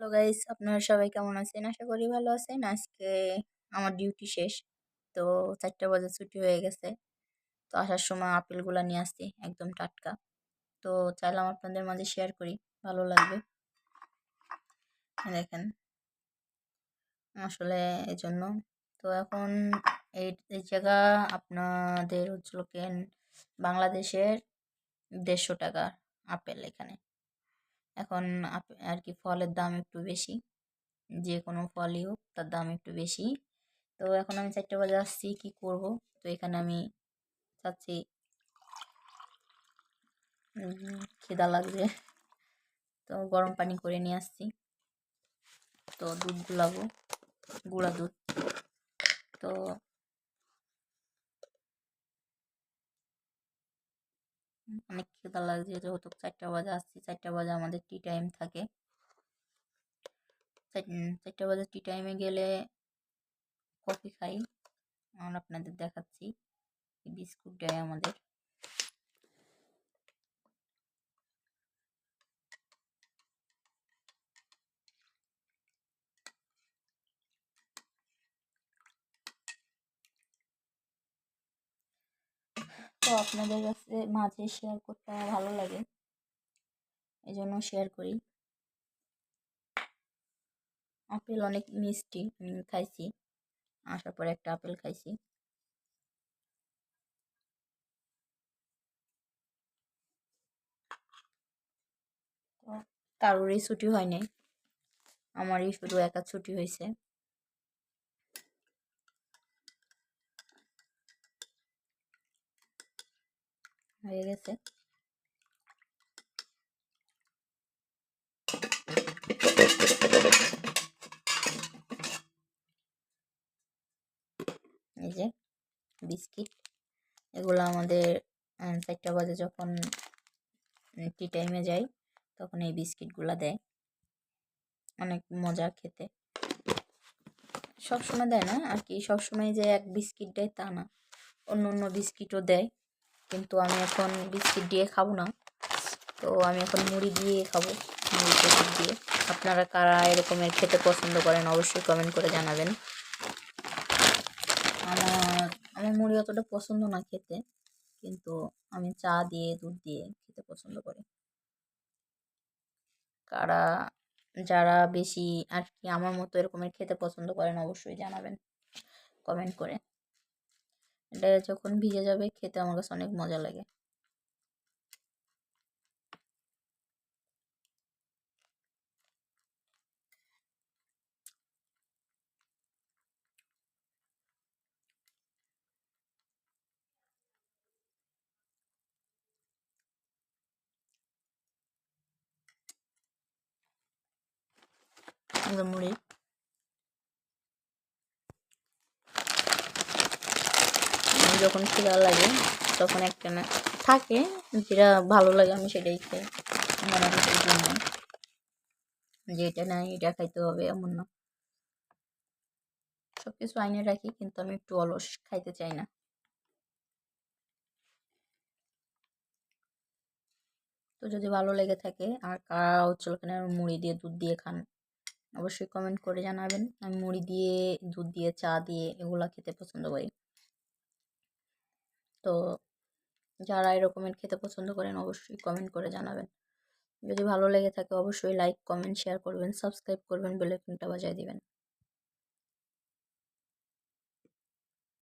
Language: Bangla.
হ্যালো গাইস আপনারা সবাই কেমন আছেন? আশা করি ভালো আছেন। আজকে আমার ডিউটি শেষ। তো চারটা বাজে ছুটি হয়ে গেছে। তো আসার সময় আপেলগুলো নিয়ে আসছি, একদম টাটকা। তো চাইলাম আপনাদের মাঝে শেয়ার করি। ভালো লাগবে। দেখেন। আসলে এই জন্য তো এখন এই এই জায়গা আপনাদের হচ্ছিল কেন? বাংলাদেশের দেড়শো টাকা আপেল এখানে। এখন আর কি ফলের দাম একটু বেশি। যে কোনো ফলই হোক, তার দাম একটু বেশি। তো এখন আমি চারটে বাজে আসছি, কী করব? তো এখানে আমি চাচ্ছি খিদা লাগবে তো গরম পানি করে নিয়ে আসছি। তো দুধ গুলাবো, গুঁড়া দুধ। তো অনেক খিদা লাগছে, যেহেতু চারটা বাজে আসছি, চারটা বাজে আমাদের টি টাইম থাকে। চারটা বাজে টি টাইমে গেলে কফি খাই, আমরা আপনাদের দেখাচ্ছি বিস্কুট দেয় আমাদের। তো আপনাদের কাছে মাঝে শেয়ার করতে আমার ভালো লাগে। এই জন্য শেয়ার করি। আপেল অনেক মিষ্টি খাইছি। আসার পরে একটা আপেল খাইছি। কারোরই ছুটি হয়নি আমারই শুধু একা ছুটি হয়েছে হয়ে গেছে। এই যে বিস্কিট, এগুলো আমাদের চারটা বাজে যখন টি টাইমে যাই, তখন এই বিস্কিটগুলো দেয়। অনেক মজা খেতে। সব সময় দেয় না, আর কি সব সময় যে এক বিস্কিট দেয় তা না। অন্য অন্য বিস্কিটও দেয়। কিন্তু আমি এখন বিস্কিট দিয়ে খাব না। তো আমি এখন মুড়ি দিয়ে খাব। মুড়ি দিয়ে। আপনারা কারা এরকমের খেতে পছন্দ করেন, অবশ্যই কমেন্ট করে জানাবেন। আমার আমার মুড়ি অতটা পছন্দ না খেতে, কিন্তু আমি চা দিয়ে, দুধ দিয়ে খেতে পছন্দ করি। কারা, যারা বেশি আর কি আমার মতো এরকমের খেতে পছন্দ করেন, অবশ্যই জানাবেন। কমেন্ট করে। এটা যখন ভিজে যাবে খেতে আমার কাছে অনেক মজা লাগে। মুড়ি যখন খিদা লাগে, তখন একটা না, থাকে, যেটা ভালো লাগে আমি সেটাই খাই। জন্য। যে এটা নাই, এটা খাইতে হবে, এমন না। সব কিছু আইনে রাখি, কিন্তু আমি একটু অলস খাইতে চাই না। তো যদি ভালো লেগে থাকে, আর কারা হচ্ছে ওখানে মুড়ি দিয়ে দুধ দিয়ে খান, অবশ্যই কমেন্ট করে জানাবেন। আমি মুড়ি দিয়ে, দুধ দিয়ে, চা দিয়ে, এগুলো খেতে পছন্দ করি। তো যারা এরকমের খেতে পছন্দ করেন অবশ্যই কমেন্ট করে জানাবেন। যদি ভালো লেগে থাকে অবশ্যই লাইক কমেন্ট শেয়ার করবেন সাবস্ক্রাইব করবেন বেলাইকনটা বাজায় দিবেন।